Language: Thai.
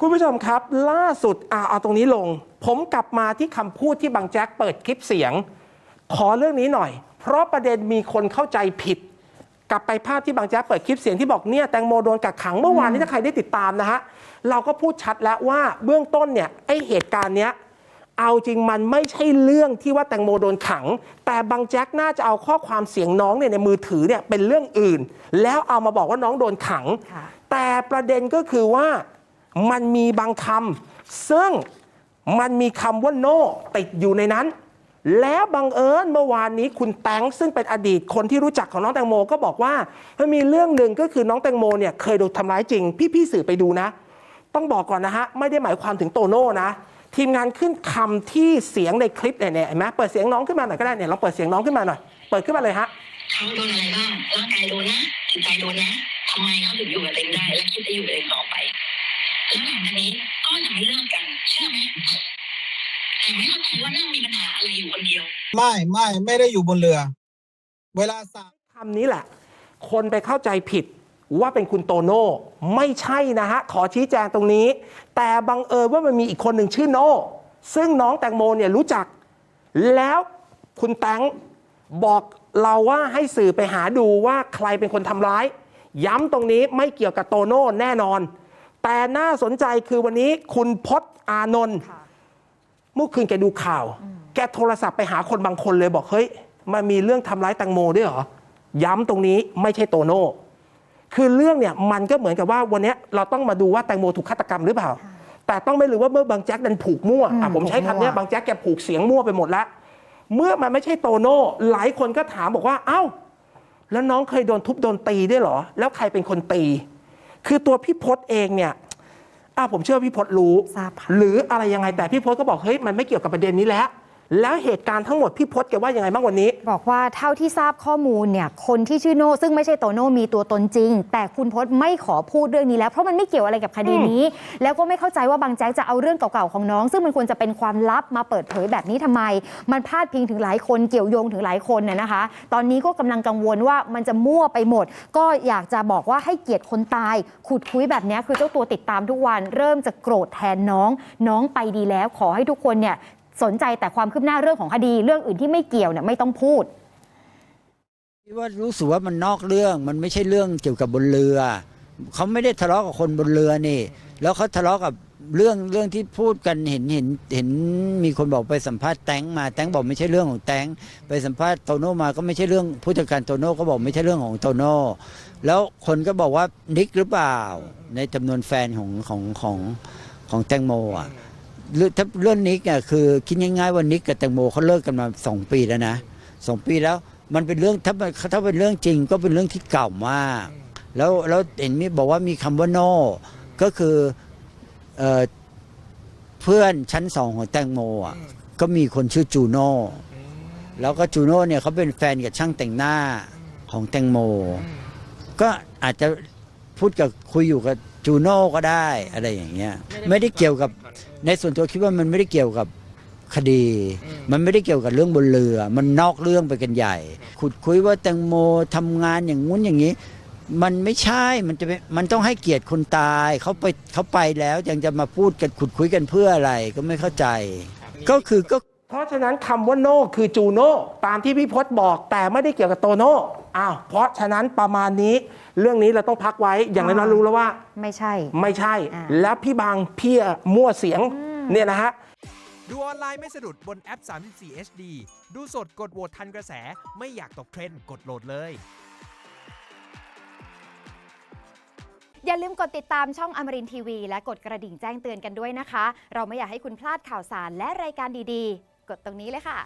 คุณผู้ชมครับล่าสุดอ่าเอาตรงนี้ลง ผมกลับมาที่คำพูดที่บางแจ็คเปิดคลิปเสียง ขอเรื่องนี้หน่อย เพราะประเด็นมีคนเข้าใจผิด กลับไปภาพที่บางแจ๊กเปิดคลิปเสียงที่บอกเนี่ยแตงโมโดนกักขังเมื่อวานนี้ถ้าใครได้ติดตามนะฮะเราก็พูดชัดแล้วว่าเบื้องต้นเนี่ยไอเหตุการณ์เนี้ยเอาจริงมันไม่ใช่เรื่องที่ว่าแตงโมโดนขัง แต่บางแจ๊กน่าจะเอาข้อความเสียงน้องเนี่ยในมือถือเนี่ยเป็นเรื่องอื่น แล้วเอามาบอกว่าน้องโดนขังค่ะแต่ประเด็นก็คือว่า มันมีบางคำซึ่งมันมีคำว่าโนติดอยู่ในนั้น แล้วบังเอิญเมื่อวานนี้คุณแตงซึ่งเป็นอดีตคนที่รู้จักของน้องแตงโมก็บอกว่ามันมีเรื่องหนึ่งก็คือน้องแตงโมเนี่ยเคยโดนทำร้ายจริง พี่ๆสื่อไปดูนะ ต้องบอกก่อนนะฮะ ไม่ได้หมายความถึงโตโน่นะ ทีมงานขึ้นคำที่เสียงในคลิปเนี่ยเห็นไหมเปิดเสียงน้องขึ้นมาหน่อยก็ได้เนี่ยลองเปิดเสียงน้องขึ้นมาหน่อยเปิดขึ้นมาเลยฮะเขาโดนอะไรบ้างร่างกายโดนนะจิตใจโดนนะทำไมเขาถึงอยู่กับเองได้ และคิดจะอยู่กับเองต่อไป แล้วหลังจากนี้ก็ยังไม่เลิกกัน เชื่อไหมแต่ไม่เข้าใจว่านั่งมีปัญหาอะไรอยู่คนเดียว ไม่ไม่ไม่ได้อยู่บนเรือ เวลาสาคำนี้แหละ คนไปเข้าใจผิดว่าเป็นคุณโตโน่ไม่ใช่นะฮะ ขอชี้แจงตรงนี้ แต่บังเอิญว่ามันมีอีกคนหนึ่งชื่อโน่ซึ่งน้องแตงโมเนี่ยรู้จัก แล้วคุณแตงบอกเราว่าให้สื่อไปหาดูว่าใครเป็นคนทำร้าย ย้ำตรงนี้ไม่เกี่ยวกับโตโน่แน่นอน แต่น่าสนใจคือวันนี้คุณพศอานนท์เมื่อคืนแกดูข่าว แกโทรศัพท์ไปหาคนบางคนเลยบอกเฮ้ยมันมีเรื่องทำร้ายแตงโมด้วยเหรอ ย้ำตรงนี้ไม่ใช่โตโน่คือเรื่องเนี่ยมันก็เหมือนกับว่าวันเนี้ยเราต้องมาดูว่าแตงโมถูกฆาตกรรมหรือเปล่า แต่ต้องไม่ลืมว่าเมื่อบางแจ็คดันผูกมั่วอะอืมผมใช้คำเนี้ยผูกมั่วบางแจ็คแกผูกเสียงมั่วไปหมดแล้ว เมื่อมันไม่ใช่โตโน่หลายคนก็ถามบอกว่า เอ้า แล้วน้องเคยโดนทุบโดนตีด้วยเหรอ แล้วใครเป็นคนตี คือตัวพี่พศเองเนี่ยอะผมเชื่อว่าพี่พศรู้ ทราบค่ะ หรืออะไรยังไงแต่พี่พศก็บอกเฮ้ยมันไม่เกี่ยวกับประเด็นนี้แล้ว แล้วเหตุการณ์ทั้งหมดพี่พศแกว่ายังไงบ้างวันนี้ บอกว่าเท่าที่ทราบข้อมูลเนี่ยคนที่ชื่อโน่ซึ่งไม่ใช่โตโน่มีตัวตนจริง แต่คุณพจน์ไม่ขอพูดเรื่องนี้แล้วเพราะมันไม่เกี่ยวอะไรกับคดีนี้ แล้วก็ไม่เข้าใจว่าบางแจ๊กจะเอาเรื่องเก่าๆของน้อง ซึ่งมันควรจะเป็นความลับมาเปิดเผยแบบนี้ทำไม มันพาดพิงถึงหลายคนเกี่ยวโยงถึงหลายคนน่ยนะคะ ตอนนี้ก็กำลังกังวลว่ามันจะมั่วไปหมด ก็อยากจะบอกว่าให้เกียรติคนตาย ขุดคุยแบบนี้คือเจ้าตัวติดตามทุกวัน เริ่มจะโกรธแทนน้อง น้องไปดีแล้วขอให้ทุกคนเนี่ย สนใจแต่ความคืบหน้าเรื่องของคดีเรื่องอื่นที่ไม่เกี่ยวเนี่ยไม่ต้องพูดที่ว่ารู้สึกว่ามันนอกเรื่องมันไม่ใช่เรื่องเกี่ยวกับบนเรือ เขาไม่ได้ทะเลาะกับคนบนเรือนี่ แล้วเขาทะเลาะกับเรื่องเรื่องที่พูดกันเห็นเห็นเห็นมีคนบอกไปสัมภาษณ์แตงมาแตงบอกไม่ใช่เรื่องของแตงไปสัมภาษณ์โตโน่มาก็ไม่ใช่เรื่องผู้จัดการโตโน่ก็บอกไม่ใช่เรื่องของโตโน่แล้วคนก็บอกว่านิกหรือเปล่า ในจำนวนแฟนของของของของแตงโมอะ ถ้าเรื่องนิกอะคือคิดง่ายๆว่านิกกับแตงโมเขาเลิกกันมาสองปีแล้วนะสองปีแล้วมันเป็นเรื่องถ้าถ้าเป็นเรื่องจริงก็เป็นเรื่องที่เก่ามาก แล้วแล้วเห็นมีบอกว่ามีคำว่าโน่ก็คือเออเพื่อนชั้นสองของแตงโมอะก็มีคนชื่อจูโน่แล้วก็จูโน่เนี่ยเขาเป็นแฟนกับช่างแต่งหน้าของแตงโม ก็อาจจะพูดกับคุยอยู่กับ จูโน่ก็ได้อะไรอย่างเงี้ยไม่ได้เกี่ยวกับในส่วนตัวคิดว่ามันไม่ได้เกี่ยวกับคดี มันไม่ได้เกี่ยวกับเรื่องบนเรือ มันนอกเรื่องไปกันใหญ่ ขุดคุยว่าแตงโมทำงานอย่างงู้นอย่างนี้ มันไม่ใช่มันจะเป็นมันต้องให้เกียรติคนตายเขาไปเขาไปแล้วยังจะมาพูดกันขุดคุยกันเพื่ออะไรก็ไม่เข้าใจ ก็คือก็ เพราะฉะนั้นคำว่าโน่คือจูโน่ตามที่พี่พศบอกแต่ไม่ได้เกี่ยวกับโตโน่อ้าวเพราะฉะนั้นประมาณนี้ เรื่องนี้เราต้องพักไว้อย่างน้อยๆรู้แล้วว่า ไม่ใช่ ไม่ใช่ อ่า แล้วพี่บางพี่มั่วเสียงเนี่ยนะฮะ ดูออนไลน์ไม่สะดุดบนแอป 34 HD ดูสดกดโหวตทันกระแส ไม่อยากตกเทรนด์กดโหลดเลย อย่าลืมกดติดตามช่องอมรินทีวี และกดกระดิ่งแจ้งเตือนกันด้วยนะคะ เราไม่อยากให้คุณพลาดข่าวสารและรายการดี ๆ กดตรงนี้เลยค่ะ